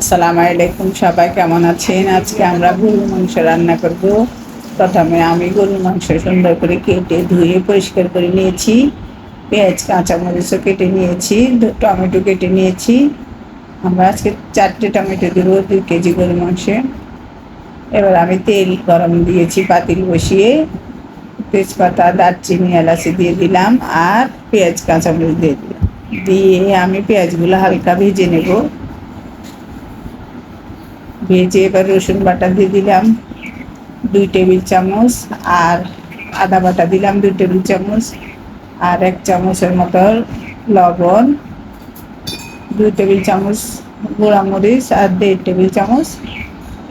আসসালামু আলাইকুম, সবাই কেমন আছেন? আজকে আমরা গরুর মাংস রান্না করব। প্রথমে আমি গরুর মাংস সুন্দর করে কেটে ধুয়ে পরিষ্কার করে নিয়েছি। পেঁয়াজ, কাঁচামরিচও কেটে নিয়েছি টমেটো কেটে নিয়েছি। আমরা আজকে চারটে টমেটো দেবো, দুই কেজি গরুর মাংসে। এবার আমি তেল গরম দিয়েছি পাতিল বসিয়ে। তেজপাতা, দারচিনি, এলাচি দিয়ে দিলাম আর পেঁয়াজ, কাঁচামরিচ দিয়ে দিলাম। দিয়ে আমি পেঁয়াজগুলো হালকা ভেজে নেব। ভেজে এবার রসুন বাটা দিয়ে দিলাম, দুই টেবিল চামচ, আর আদা বাটা দিলাম দুই টেবিল চামচ, আর এক চামচের মতো লবণ, দুই টেবিল চামচ গোড়ামরিচ, আর দেড় টেবিল চামচ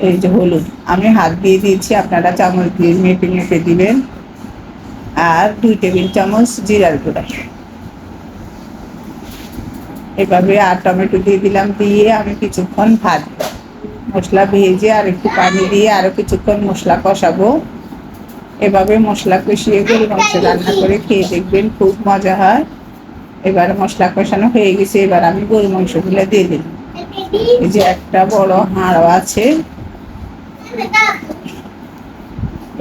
এই যে হলুদ। আমি হাত দিয়ে দিয়েছি, আপনারা চামচ দিয়ে মেপে মেপে দিবেন। আর দুই টেবিল চামচ জিরার গুঁড়া। এভাবে আর টমেটো দিয়ে দিলাম, দিয়ে আমি কিছুক্ষণ ভাজবো। মশলা ভেজে আর একটু পানি দিয়ে আরও কিছুক্ষণ মশলা কষাবো। এভাবে মশলা কষিয়ে গরু মাংস রান্না করে খেয়ে দেখবেন খুব মজা হয়। এবার মশলা কষানো হয়ে গেছে, এবার আমি গরু মাংসগুলো দিয়ে দিই এই যে একটা বড় হাঁড়ও আছে।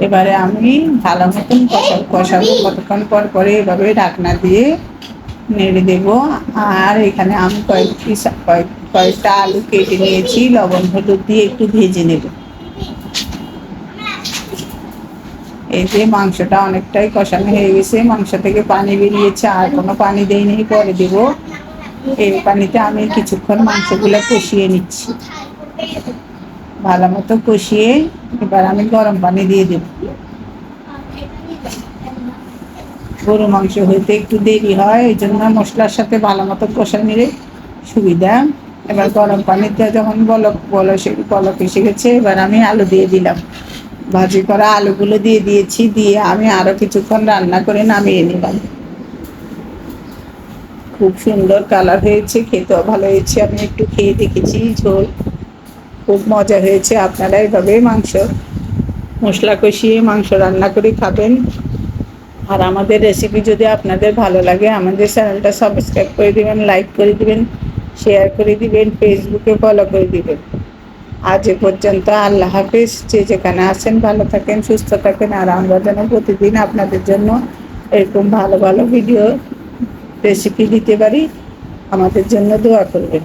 এবারে আমি ভালো মতন কষা কষাবো কতক্ষণ পর পরে এভাবে ঢাকনা দিয়ে নেড়ে দেবো। আর এখানে আমি কয়েক পিস কয়েক কয়েকটা আলু কেটে নিয়েছি, লবণ, হলুদ দিয়ে একটু ভেজে নেব। এই যে মাংসটা অনেকটাই কষানো হয়ে গেছে, মাংস থেকে পানি বেরিয়েছে, আর কোনো পানি দেয়নি পরে দেব। এই পানিতে আমি কিছুক্ষণ মাংসগুলো কষিয়ে নিচ্ছি। ভালো মতো কষিয়ে এবার আমি গরম পানি দিয়ে দেব। গরু মাংস হইতে একটু দেরি হয় এই জন্য মশলার সাথে ভালো মতো কষা নিলে সুবিধা। এবার গরম পানিতে যখন বলক বলসে বলক এসে গেছে, এবার আমি আলু দিয়ে দিলাম। ভাজি করা আলুগুলো দিয়ে দিয়েছি, দিয়ে আমি আরও কিছুক্ষণ রান্না করে নামিয়ে নিলাম। খুব সুন্দর কালার হয়েছে, খেতেও ভালো হয়েছে। আমি একটু খেয়ে দেখেছি, ঝোল খুব মজা হয়েছে। আপনারা এভাবে মাংস, মশলা কষিয়ে মাংস রান্না করে খাবেন। আর আমাদের রেসিপি যদি আপনাদের ভালো লাগে, আমাদের চ্যানেলটা সাবস্ক্রাইব করে দিবেন লাইক করে দিবেন শেয়ার করে দিবেন ফেসবুকে ফলো করে দিবেন। আজ এ পর্যন্ত আল্লাহ হাফিজ। যে যেখানে আছেন, ভালো থাকেন, সুস্থ থাকেন, আর আমরা যেন প্রতিদিন আপনাদের জন্য এরকম ভালো ভালো ভিডিও রেসিপি দিতে পারি, আমাদের জন্য দোয়া করবেন।